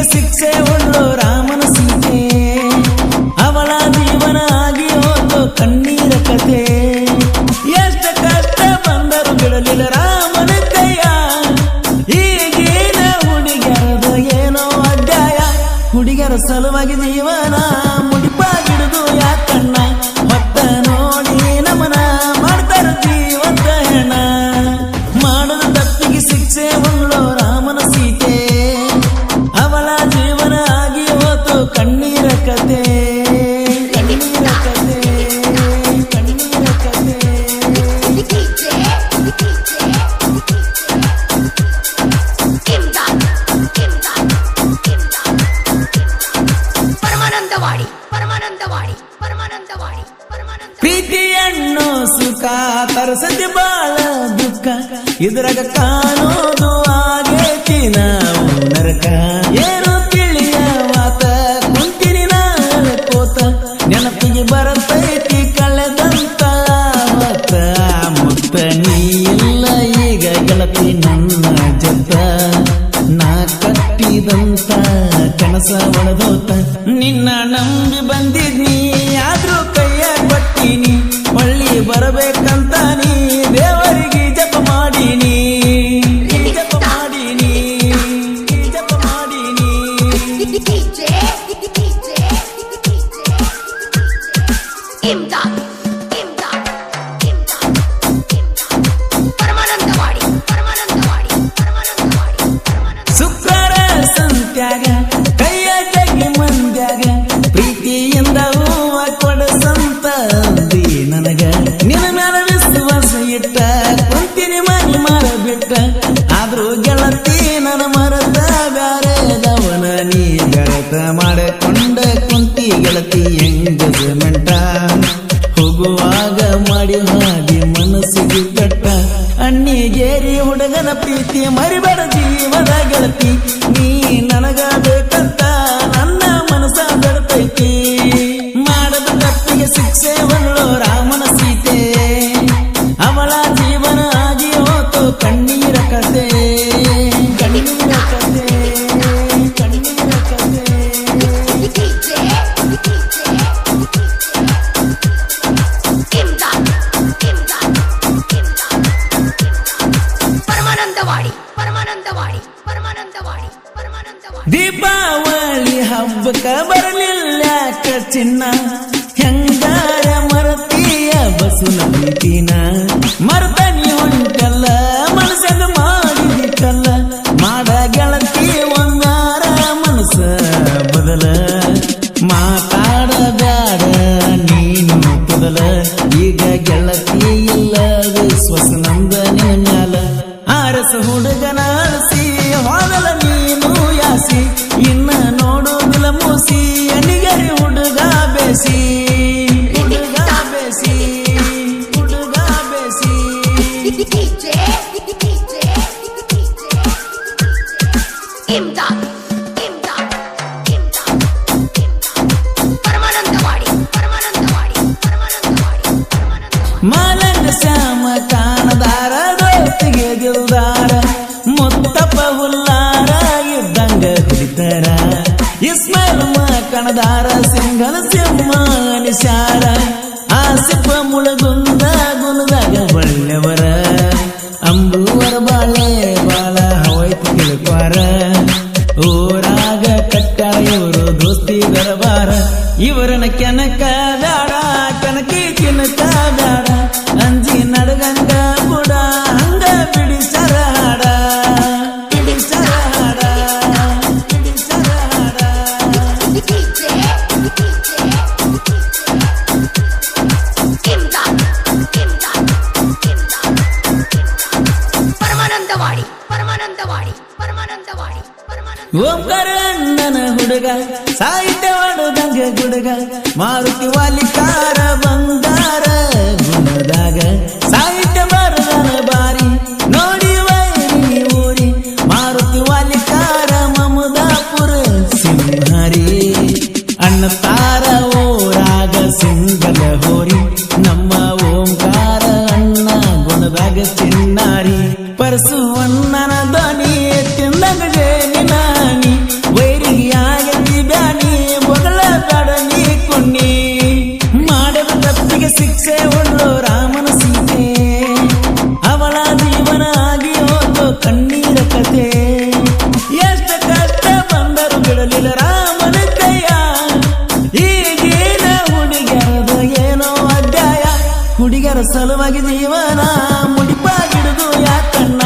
ತಪ್ಪಿಗೆ ಶಿಕ್ಷೆ ಉಳ್ಳು ರಾಮನ ಸೀತೆ ಅವಳ ಜೀವನ ಆಗಿ ಹೋದು ಕಣ್ಣೀರ ಕತೆ. ಎಷ್ಟು ಕಷ್ಟ ಬಂದರು ಬಿಡಲಿಲ್ಲ ರಾಮನ ಕೈಯ. ಈಗಿನ ಹುಡುಗರದು ಏನೋ ಅಡ್ಡಾಯ ಹುಡುಗರ ಸಲುವಾಗಿ ಪ್ರೀತಿಯನ್ನು ಸುಖ ತರಸತಿ ಬಾಳ ದುಃಖ. ಇದ್ರಾಗ ಕಾಣೋದು ಆಗೇತಿ ನಾವು ನರಕ ಏನು ತಿಳಿಯ ಮಾತ? ಕುಂತಿನಿ ನಾನು ಕೋತ ನೆನಪಿಗೆ ಬರತೈತಿ ಕಳೆದಂತ ಮತ್ತ ಮುತ್ತ ನೀ ಇಲ್ಲ ಈಗ ಗೆಳತಿ ನನ್ನ ಜಗ ನಾ ಕಟ್ಟಿದಂತ ಕನಸ ಬರಬೇಕಂತ ದೇವರಿಗೆ ಜಪ ಮಾಡೀನಿ. ಜಪ ಮಾಡೀನಿ. ಜಪ ಮಾಡೀನಿ. ಇಮ್ದಾದ್ ಇಮ್ದಾದ್ ಇಮ್ದಾದ್ ಪರಮಾನಂದವಾಡಿ ಪರಮಾನಂದವಾಡಿ ಪರಮಾನಂದವಾಡಿ ಪರಮಾನಂದ ಸುಕ್ಕರ ಸಂತ್ಯಾಗ ಕೈಯ ಜಗ್ಗಿ ಮಂದ್ಯಾಗ ಪ್ರೀತಿಯಿಂದ ಗರತ ಮಾಡಿಕೊಂಡ ಕುಂತಿ ಗೆಳತಿ ಎಂಗೇಜ್ಮೆಂಟ. ಹೋಗುವಾಗ ಮಾಡಿ ಹಾಗೆ ಮನಸ್ಸಿಗೆ ಕಟ್ಟ. ಅಣ್ಣಿಗೇರಿ ಹುಡುಗನ ಪ್ರೀತಿ ಮರಿಬೇಡ ಜೀವದ ಗೆಳತಿ. ದೀಪಾವಳಿ ಹಬ್ಬಕ್ಕ ಬರಲಿಲ್ಲ ಚಿನ್ನ ಹೆಂಗಾರ ಮರತೀಯ ಬಸು ನಂಬಿನ. ಮರ್ದನಿ ಇಮ್ದಾದ್ ಇಮ್ದಾದ್ ಇಮ್ದಾದ್ ಇಮ್ದಾದ್ ಪರಮಾನಂದವಾಡಿ ಪರಮಾನಂದವಾಡಿ ಪರಮಾನಂದವಾಡಿ ಪರಮಾನಂದವಾಡಿ ಮಾಲಂಗ ಶ್ಯಾಮ ಕಾಣದಾರ ದೋಸ್ತಿಗೆ ದಿಲ್ದಾರ ಮುತ್ತಪ್ಪ ಹುಲ್ಲಾರ ಇದ್ದಂಗ ಕುಡಿತಾರ ಇಸ್ಮಾಯಿಲ್ ಕಣದಾರ ಸಿಂಗನ ಸಿಂಹ ನಿಶಾರ ಆಸಿಫ ಮುಳಗುಂದ ಅಣ್ಣನ ಹುಡುಗ ಸಾಹಿತ್ಯ ಮಾಡುದಂಗೆ ಗುಡುಗ ಮಾರುತಿ ವಾಲಿಕಾರ ಬಂಗಾರ ಗುಣದಾಗ ಕಣ್ಣೀರ ಕತೆ. ಎಷ್ಟು ಕಷ್ಟ ಬಂದರು ಬಿಡಲಿಲ್ಲ ರಾಮನ ಕೈಯ. ಈಗಿನ ಹುಡುಗರದ ಏನೋ ಅಧ್ಯಾಯ. ಹುಡುಗರ ಸಲುವಾಗಿ ಜೀವನ ಮುಡಿಪಾಗಿಡುದು ಯಾಕಣ್ಣ